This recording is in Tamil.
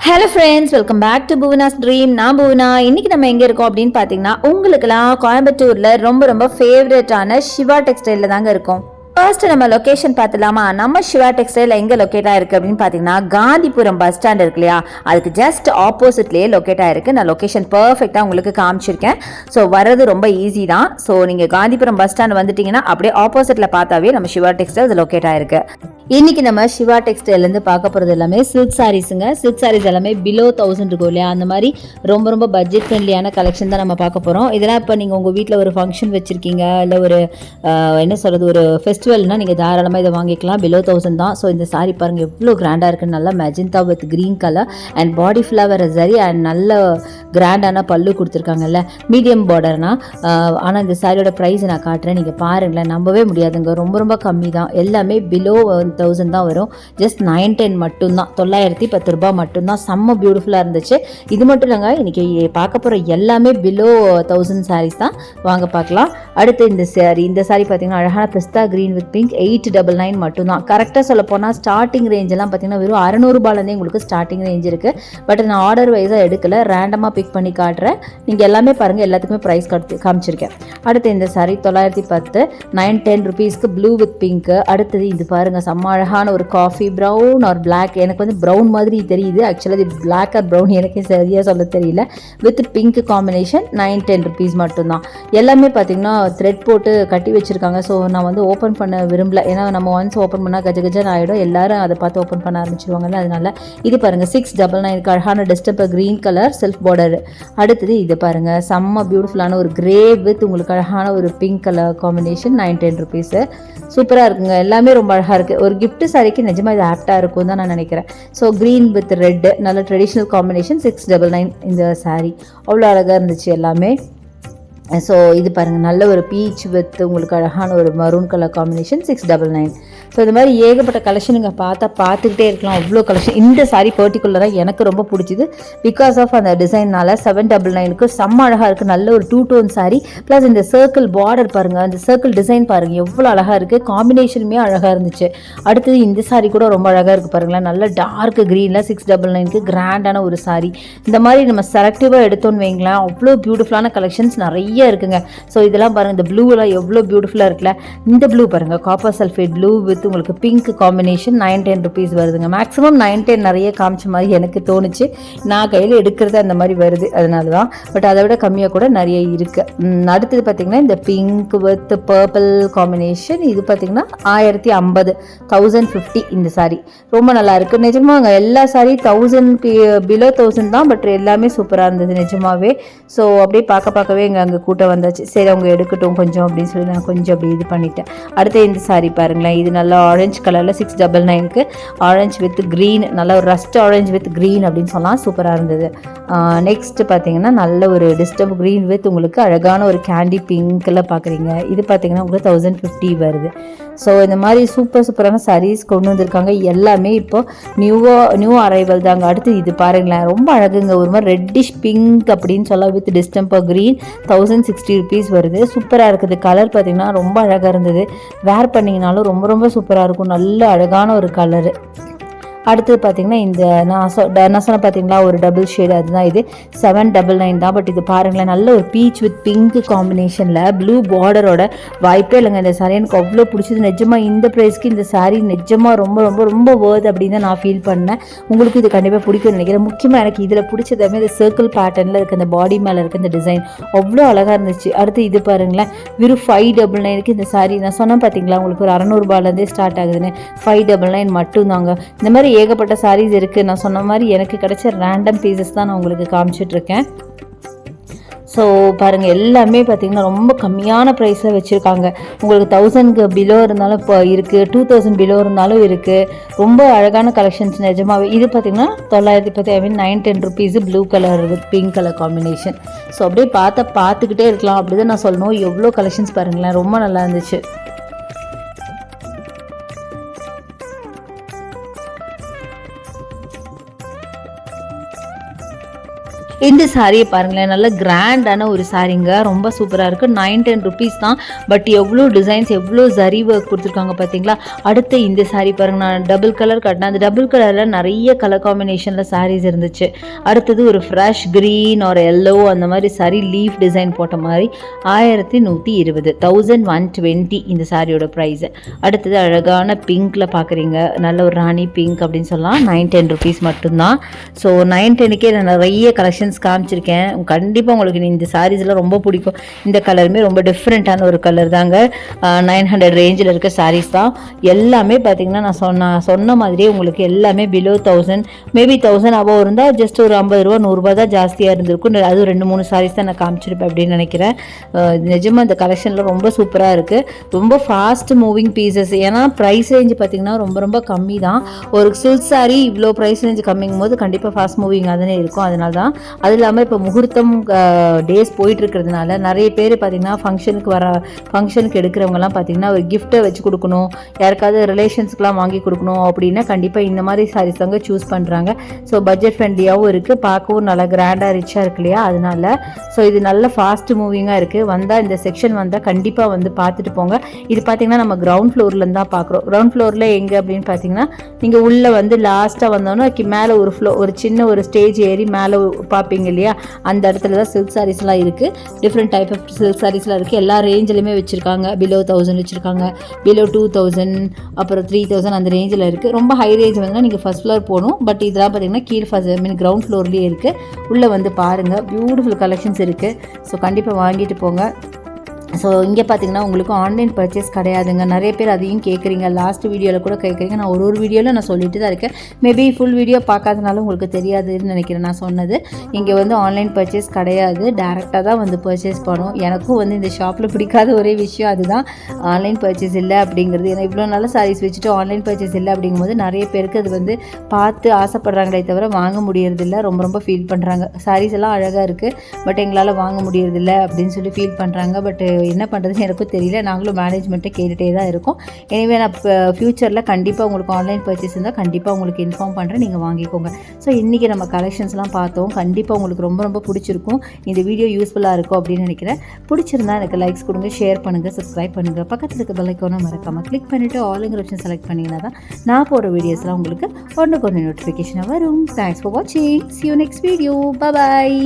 Hello friends welcome back to Bhuvana's dream நான் புவனா இன்னைக்கு நம்ம எங்கே இருக்கோம் அப்படின்னு பார்த்தீங்கன்னா உங்களுக்குலாம் கோயம்புத்தூரில் ரொம்ப ரொம்ப ஃபேவரட்டான சிவா டெக்ஸ்டைலில் தாங்க இருக்கும். ஃபர்ஸ்ட் நம்ம லொகேஷன் பார்த்துலாமா நம்ம சிவா டெக்ஸ்டைல் எங்கே லொக்கேட் ஆயிருக்கு அப்படின்னு பார்த்தீங்கன்னா காந்திபுரம் பஸ் ஸ்டாண்ட் இருக்கு இல்லையா? அதுக்கு ஜஸ்ட் ஆப்போசிட்லேயே லொக்கேட் ஆயிருக்கு. நான் லொகேஷன் பர்ஃபெக்டாக உங்களுக்கு காமிச்சிருக்கேன். ஸோ வர்றது ரொம்ப ஈஸி தான். ஸோ நீங்கள் காந்திபுரம் பஸ் ஸ்டாண்ட் வந்துட்டீங்கன்னா அப்படியே ஆப்போசிட்டில் பார்த்தாவே நம்ம சிவா டெக்ஸ்டைல் அது லொக்கேட் ஆயிருக்கு. இன்னைக்கு நம்ம சிவா டெக்ஸ்டைல்லேருந்து பார்க்க போகிறது எல்லாமே சில்க் சாரீஸுங்க சில்க் சாரீஸ் எல்லாமே பிலோ தௌசண்ட் இருக்கும் இல்லையா? அந்த மாதிரி ரொம்ப ரொம்ப பட்ஜெட் ஃப்ரெண்ட்லியான கலெக்ஷன் தான் நம்ம பார்க்க போகிறோம் இதெல்லாம் இப்போ நீங்கள் உங்கள் வீட்டில் ஒரு ஃபங்க்ஷன் வச்சுருக்கீங்க? இல்லை ஒரு என்ன சொல்கிறது ஒரு ஃபெஸ்ட் ஃபெஸ்டிவல்னால் நீங்கள் தாராளமாக இதை வாங்கிக்கலாம். பிலோ தௌசண்ட் தான். ஸோ இந்த சாரீ பாருங்கள் எவ்வளோ கிராண்டாக இருக்குன்னு. நல்லா magenta with green colour and body flower சரி அண்ட் நல்ல கிராண்டான பல்லு கொடுத்துருக்காங்கல்ல. மீடியம் பார்டர்னா ஆனால் இந்த சாரியோட ப்ரைஸ் நான் காட்டுறேன். நீங்கள் பாருங்களேன் நம்பவே முடியாதுங்க. ரொம்ப ரொம்ப கம்மி தான். எல்லாமே பிலோ தௌசண்ட் தான் வரும். ஜஸ்ட் நைன் டென் மட்டும்தான். தொள்ளாயிரத்தி பத்து ரூபாய் மட்டும்தான். செம்ம பியூட்டிஃபுல்லாக இருந்துச்சு. இது மட்டும் இல்லைங்க இன்றைக்கி பார்க்க போகிற எல்லாமே பிலோ தௌசண்ட் சாரீஸ் தான். வாங்க பார்க்கலாம். அடுத்து இந்த சாரி இந்த சாரி பார்த்தீங்கன்னா அழகான பிஸ்தா green with pink eight double nine மட்டும்தான். கரெக்டாக சொல்ல போனால் ஸ்டார்டிங் ரேஞ்செல்லாம் பார்த்தீங்கன்னா வெறும் அறநூறுபாலேருந்தே உங்களுக்கு ஸ்டார்டிங் ரேஞ்ச் இருக்குது பட் நான் ஆர்டர் வைஸாக எடுக்கல. ரேண்டமாக பிக் பண்ணி காட்டுறேன். நீங்கள் எல்லாமே பாருங்கள் எல்லாத்துக்குமே ப்ரைஸ் கட்டு காமிச்சிருக்கேன். அடுத்து இந்த சாரி தொள்ளாயிரத்தி பத்து நைன் டென் ருபீஸ்க்கு ப்ளூ வித் பிங்க்கு அடுத்தது இது பாருங்கள் செம்ம அழகான ஒரு காஃபி ப்ரௌன் ஆர் பிளாக் எனக்கு வந்து ப்ரௌன் மாதிரி தெரியுது. ஆக்சுவலாக இது பிளாக் ஆர் ப்ரௌன் எனக்கு சரியாக சொல்ல தெரியல. With pink combination nine ten rupees மட்டும்தான். எல்லாமே பார்த்தீங்கன்னா த்ரெட் போட்டு கட்டி வச்சுருக்காங்க. ஸோ நான் வந்து ஓப்பன் பண்ண விரும்பல. ஏன்னா நம்ம ஒன்ஸ் ஓப்பன் பண்ணால் கஜ கஜன் ஆகிடும் எல்லாரும் அதை பார்த்து ஓப்பன் பண்ண ஆரம்பிச்சிருவாங்கல்ல அதனால இது பாருங்கள் சிக்ஸ் டபுள் நைனுக்கு அழகான disturb green colour self border அடுத்தது இது பாருங்கள் செம்ம பியூட்டிஃபுல்லான ஒரு கிரே வித் உங்களுக்கு அழகான ஒரு pink colour combination nine ten rupees சூப்பராக இருக்குங்க. எல்லாமே ரொம்ப அழகாக இருக்குது ஒரு கிஃப்ட் சாரிக்கு நிஜமாக இது ஆப்டாக இருக்கும் தான் நான் நினைக்கிறேன். ஸோ க்ரீன் வித் ரெட் நல்ல traditional combination six double nine இந்த saree. அவ்வளோ அழகாக இருந்துச்சு எல்லாமே. ஸோ இது பாருங்கள் நல்ல ஒரு பீச் வித் உங்களுக்கு அழகான ஒரு maroon colour combination six double nine so இந்த மாதிரி ஏகப்பட்ட கலெக்ஷனுங்க பார்த்தா பார்த்துக்கிட்டே இருக்கலாம். அவ்வளோ கலெக்ஷன் இந்த சாரீ பர்டிகுலராக எனக்கு ரொம்ப பிடிச்சிது. பிகாஸ் ஆஃப் அந்த டிசைன்னால செவன் டபுள் நைனுக்கு செம்ம அழகாக இருக்குது நல்ல ஒரு டூ டோன் சாரீ ப்ளஸ் இந்த சர்க்கிள் பார்டர் பாருங்கள் அந்த சர்க்கிள் டிசைன் பாருங்கள் எவ்வளோ அழகாக இருக்குது காம்பினேஷனுமே அழகாக இருந்துச்சு. அடுத்தது இந்த சாரீ கூட ரொம்ப அழகாக இருக்குது பாருங்களேன். நல்ல டார்க் க்ரீனில் சிக்ஸ் டபுள் நைனுக்கு கிராண்டான ஒரு சாரீ இந்த மாதிரி நம்ம செலக்டிவாக எடுத்தோன்னு வைங்களேன். அவ்வளோ பியூட்டிஃபுல்லான கலெக்ஷன்ஸ் நிறைய இருக்குங்க. ஸோ இதெல்லாம் பாருங்கள் இந்த ப்ளூவெல்லாம் எவ்வளோ பியூட்டிஃபுல்லாக இருக்குல்ல. இந்த ப்ளூ பாருங்கள் காப்பர் சல்ஃபேட் ப்ளூ வித் உங்களுக்கு pink combination nine ten rupees வருதுங்க. மேக்ஸிமம் நைன் டென் நிறைய காமிச்ச மாதிரி எனக்கு தோணுச்சு. நான் கையில் எடுக்கிறது அந்த மாதிரி வருது அதனால தான் பட் அதை விட கம்மியாக கூட நிறைய இருக்குது அடுத்தது பார்த்திங்கன்னா இந்த பிங்க் வித் பர்பிள் காம்பினேஷன் இது பார்த்திங்கன்னா ஆயிரத்தி ஐம்பது தௌசண்ட் ஃபிஃப்டி இந்த சாரீ ரொம்ப நல்லா இருக்கு. நிஜமாங்க எல்லா சாரீ தௌசண்ட் பிலோ தௌசண்ட் தான் பட் எல்லாமே சூப்பராக இருந்தது நிஜமாவே. ஸோ அப்படியே பார்க்க பார்க்கவே இங்கே அங்கே கூட்டம் வந்தாச்சு. சரி அவங்க எடுக்கட்டும் கொஞ்சம் அப்படின்னு சொல்லி நான் கொஞ்சம் அப்படி இது பண்ணிட்டேன். அடுத்து இந்த சாரி பாருங்களேன். இது நல்லா ஆரஞ்சு கலரில் சிக்ஸ் டபுள் நைனுக்கு ஆரஞ்சு வித் க்ரீன் நல்ல ஒரு ரஸ்ட் ஆரஞ்சு வித் க்ரீன் அப்படின்னு சொல்லலாம் சூப்பராக இருந்தது. நெக்ஸ்ட் பார்த்தீங்கன்னா நல்ல ஒரு டிஸ்டர்ப் க்ரீன் வித் உங்களுக்கு அழகான ஒரு கேண்டி பிங்க்கில் பார்க்குறீங்க இது பார்த்தீங்கன்னா உங்களுக்கு தௌசண்ட் ஃபிஃப்டி வருது. ஸோ இந்த மாதிரி சூப்பர் சூப்பரான சாரீஸ் கொண்டு வந்திருக்காங்க. எல்லாமே இப்போ நியூவாக நியூ அரைவல் தாங்க. அடுத்து இது பாருங்களேன். ரொம்ப அழகுங்க. ஒரு மாதிரி ரெட்டிஷ் பிங்க் அப்படின்னு சொல்ல with distemper green thousand thousand sixty rupees வருது. சூப்பராக இருக்குது. கலர் பார்த்திங்கன்னா ரொம்ப அழகாக இருந்தது. வேர் பண்ணிங்கனாலும் ரொம்ப ரொம்ப சூப்பராக இருக்கும். நல்ல அழகான ஒரு கலரு அடுத்தது பார்த்தீங்கன்னா இந்த நான் சொ ட- நான் சொன்ன பார்த்தீங்களா ஒரு டபுள் ஷேடு அதுதான் இது. செவன் டபுள் நைன் தான் பட் இது பாருங்களேன் நல்ல ஒரு பீச் வித் பிங்க் காம்பினேஷனில் ப்ளூ பார்டரோட வாய்ப்பே இல்லைங்க. இந்த சாரி எனக்கு அவ்வளோ பிடிச்சது. நிஜமாக இந்த ப்ரைஸ்க்கு இந்த சாரீ நிஜமாக ரொம்ப ரொம்ப ரொம்ப வேர்த் அப்படின்னு தான் நான் ஃபீல் பண்ணேன். உங்களுக்கு இது கண்டிப்பாக பிடிக்கும்னு நினைக்கிறேன். முக்கியமாக எனக்கு இதில் பிடிச்சதுமே இந்த சர்க்கிள் பேட்டர்னில் இருக்க இந்த பாடி மேலே இருக்க இந்த டிசைன் அவ்வளோ அழகாக இருந்துச்சு. அடுத்து இது பாருங்களேன் வெறும் ஃபைவ் டபுள் நைனுக்கு இந்த சாரி நான் சொன்னேன் பார்த்தீங்களா உங்களுக்கு ஒரு அறநூறுபாலேருந்தே ஸ்டார்ட் ஆகுதுன்னு. ஃபைவ் டபுள் நைன் மட்டும்தாங்க. இந்த மாதிரி ஏகப்பட்ட சாரீஸ் இருக்குது நான் சொன்ன மாதிரி எனக்கு கிடைச்ச ரேண்டம் பீசஸ் தான் நான் உங்களுக்கு காமிச்சிட்ருக்கேன். ஸோ பாருங்கள் எல்லாமே பார்த்தீங்கன்னா ரொம்ப கம்மியான ப்ரைஸில் வச்சுருக்காங்க. உங்களுக்கு தௌசண்ட்க்கு பிலோ இருந்தாலும் இப்போ இருக்குது டூ தௌசண்ட் பிலோ இருந்தாலும் இருக்குது ரொம்ப அழகான கலெக்ஷன்ஸ் நிஜமாகவே இது பார்த்தீங்கன்னா தொள்ளாயிரத்தி பத்து I mean nine ten rupees blue colour with pink colour combination so அப்படியே பார்த்தா பார்த்துக்கிட்டே இருக்கலாம். அப்படி தான் நான் சொல்லணும். எவ்வளோ கலெக்ஷன்ஸ் பாருங்களேன். ரொம்ப நல்லா இருந்துச்சு. இந்த சாரியை பாருங்களேன். நல்ல கிராண்டான ஒரு சாரிங்க ரொம்ப சூப்பராக இருக்குது நைன் டென் ருபீஸ் தான். பட் எவ்வளோ டிசைன்ஸ் எவ்வளோ ஜரி ஒர்க் கொடுத்துருக்காங்க பார்த்தீங்களா? அடுத்து இந்த சாரி பாருங்க. நான் டபுள் கலர் கட்டினேன். அந்த டபுள் கலரில் நிறைய கலர் காம்பினேஷனில் சாரீஸ் இருந்துச்சு. அடுத்தது ஒரு ஃப்ரெஷ் க்ரீன் ஒரு எல்லோ அந்த மாதிரி சாரி லீஃப் டிசைன் போட்ட மாதிரி ஆயிரத்தி நூற்றி இருபது தௌசண்ட் ஒன் டுவெண்ட்டி இந்த சாரியோட ப்ரைஸு அடுத்தது அழகான பிங்க்கில் பார்க்குறீங்க நல்ல ஒரு ராணி பிங்க் அப்படின்னு சொல்லலாம். நைன் டென் ருபீஸ் மட்டும்தான். ஸோ நைன் டென்னுக்கே நிறைய கலெக்ஷன் கலெக்ஷன்ஸ் காமிச்சிருக்கேன். கண்டிப்பாக உங்களுக்கு இந்த சாரீஸ்லாம் ரொம்ப பிடிக்கும். இந்த கலருமே ரொம்ப டிஃப்ரெண்ட்டான ஒரு கலர் தாங்க. நைன் ஹண்ட்ரட் ரேஞ்சில் இருக்க சாரீஸ் தான். எல்லாமே பார்த்தீங்கன்னா நான் சொன்ன சொன்ன மாதிரியே உங்களுக்கு எல்லாமே below thousand maybe thousand above இருந்தால் ஜஸ்ட் ஒரு ஐம்பது ரூபா நூறுரூபா தான் ஜாஸ்தியாக இருந்திருக்கும். அதுவும் ரெண்டு மூணு சாரீஸ் தான் நான் காமிச்சிருப்பேன் அப்படின்னு நினைக்கிறேன். நிஜமாக நிஜமா இந்த கலெக்ஷனில் ரொம்ப சூப்பராக இருக்குது ரொம்ப ஃபாஸ்ட் மூவிங் பீசஸ் ஏன்னா ப்ரைஸ் ரேஞ்ச் பார்த்தீங்கன்னா ரொம்ப ரொம்ப கம்மி தான். ஒரு சில்க் சாரீ இவ்வளோ ப்ரைஸ் ரேஞ்சு கம்மிங்கும் போது கண்டிப்பாக ஃபாஸ்ட் மூவிங்காக தானே இருக்கும். அதனால தான் அது இல்லாமல் இப்போ முகூர்த்தம் டேஸ் போயிட்டு இருக்கிறதுனால நிறைய பேர் பார்த்திங்கன்னா ஃபங்க்ஷனுக்கு வர ஃபங்க்ஷனுக்கு எடுக்கிறவங்கலாம் பார்த்தீங்கன்னா ஒரு கிஃப்ட்டை வச்சு கொடுக்கணும். யாருக்காவது ரிலேஷன்ஸ்க்குலாம் வாங்கி கொடுக்கணும் அப்படின்னா கண்டிப்பாக இந்த மாதிரி சாரீஸ் தாங்க சூஸ் பண்ணுறாங்க ஸோ பட்ஜெட் ஃப்ரெண்ட்லியாகவும் இருக்குது பார்க்கவும் நல்லா கிராண்டாக ரிச்சாக இருக்கு இல்லையா? அதனால ஸோ இது நல்ல ஃபாஸ்ட் மூவிங்காக இருக்குது வந்தால் இந்த செக்ஷன் வந்தால் கண்டிப்பாக வந்து பார்த்துட்டு போங்க. இது பார்த்தீங்கன்னா நம்ம கிரவுண்ட் ஃப்ளோர்லேருந்து தான் பார்க்குறோம் கிரவுண்ட் ஃப்ளோரில் எங்கே அப்படின்னு பார்த்தீங்கன்னா நீங்கள் உள்ளே வந்து லாஸ்ட்டாக வந்தோன்னா மேலே ஒரு ஃப்ளோ ஒரு சின்ன ஒரு ஸ்டேஜ் ஏறி மேலே பார்ப்பீங்க இல்லையா? அந்த இடத்துல தான் சில்க் சாரீஸ்லாம் இருக்குது டிஃப்ரெண்ட் டைப் ஆஃப் சில்க் சாரீஸ்லாம் இருக்குது எல்லா ரேஞ்சிலுமே வச்சுருக்காங்க. பிலோ தௌசண்ட் வச்சுருக்காங்க. பிலோ டூ தௌசண்ட் அப்புறம் த்ரீ தௌசண்ட் அந்த ரேஞ்சில் இருக்குது ரொம்ப ஹை ரேஞ்ச் வந்து நீங்கள் ஃபஸ்ட் ஃப்ளோர் போகணும். பட் இதெல்லாம் பார்த்தீங்கன்னா கீழ் ஃபஸ்ட் ஐ மீன் கிரவுண்ட் ஃப்ளோர்லேயே இருக்குது உள்ளே வந்து பாருங்கள் பியூட்டிஃபுல் கலெக்ஷன்ஸ் இருக்குது ஸோ கண்டிப்பாக வாங்கிட்டு போங்க. ஸோ இங்கே பார்த்தீங்கன்னா உங்களுக்கு ஆன்லைன் பர்ச்சேஸ் கிடையாதுங்க. நிறைய பேர் அதையும் கேட்குறீங்க லாஸ்ட் வீடியோவில் கூட கேட்குறீங்க நான் ஒரு ஒரு வீடியோவில் நான் சொல்லிட்டு தான் இருக்கேன். மேபி ஃபுல் வீடியோ பார்க்காதனால உங்களுக்கு தெரியாதுன்னு நினைக்கிறேன் நான் சொன்னது. இங்கே வந்து ஆன்லைன் பர்ச்சேஸ் கிடையாது. டேரெக்டாக தான் வந்து பர்ச்சேஸ் பண்ணும் எனக்கும் வந்து இந்த ஷாப்பில் பிடிக்காத ஒரே விஷயம் அதுதான். ஆன்லைன் பர்ச்சேஸ் இல்லை அப்படிங்கிறது. ஏன்னா இவ்வளோ நல்ல சாரீஸ் வச்சுட்டு ஆன்லைன் பர்ச்சேஸ் இல்லை அப்படிங்கும்போது நிறைய பேருக்கு அது வந்து பார்த்து ஆசைப்படுறாங்களே தவிர வாங்க முடியறதில்ல. ரொம்ப ரொம்ப ஃபீல் பண்ணுறாங்க சாரீஸ் எல்லாம் அழகாக இருக்குது பட் எங்களால் வாங்க முடியறதில்ல அப்படின்னு சொல்லி ஃபீல் பண்ணுறாங்க பட் என்ன பண்ணுறதுன்னு எனக்கும் தெரியல. நாங்களும் மேனேஜ்மெண்ட்டை கேட்டுகிட்டே தான் இருக்கோம். எனவே நான் ஃப்யூச்சரில் கண்டிப்பாக உங்களுக்கு ஆன்லைன் பர்ச்சேஸ் இருந்தால் கண்டிப்பாக உங்களுக்கு இன்ஃபார்ம் பண்ணுறேன் நீங்கள் வாங்கிக்கோங்க. ஸோ இன்றைக்கி நம்ம கலெக்ஷன்ஸ்லாம் பார்த்தோம். கண்டிப்பாக உங்களுக்கு ரொம்ப ரொம்ப பிடிச்சிருக்கும். இந்த வீடியோ யூஸ்ஃபுல்லாக இருக்கும் அப்படின்னு நினைக்கிறேன். பிடிச்சிருந்தா எனக்கு லைக்ஸ் கொடுங்க ஷேர் பண்ணுங்கள் சப்ஸ்கிரைப் பண்ணுங்கள் பக்கத்தில் இருக்க பெல்லைக்கான மறக்காமல் கிளிக் பண்ணிவிட்டு ஆளுங்கிற ஆப்ஷன் செலக்ட் பண்ணிங்கன்னா தான் நான் போகிற வீடியோஸ்லாம் உங்களுக்கு ஒன்றுக்கு ஒன்று நோட்டிஃபிகேஷனாக வரும். தேங்க்ஸ் ஃபார் வாட்சிங் see you next video bye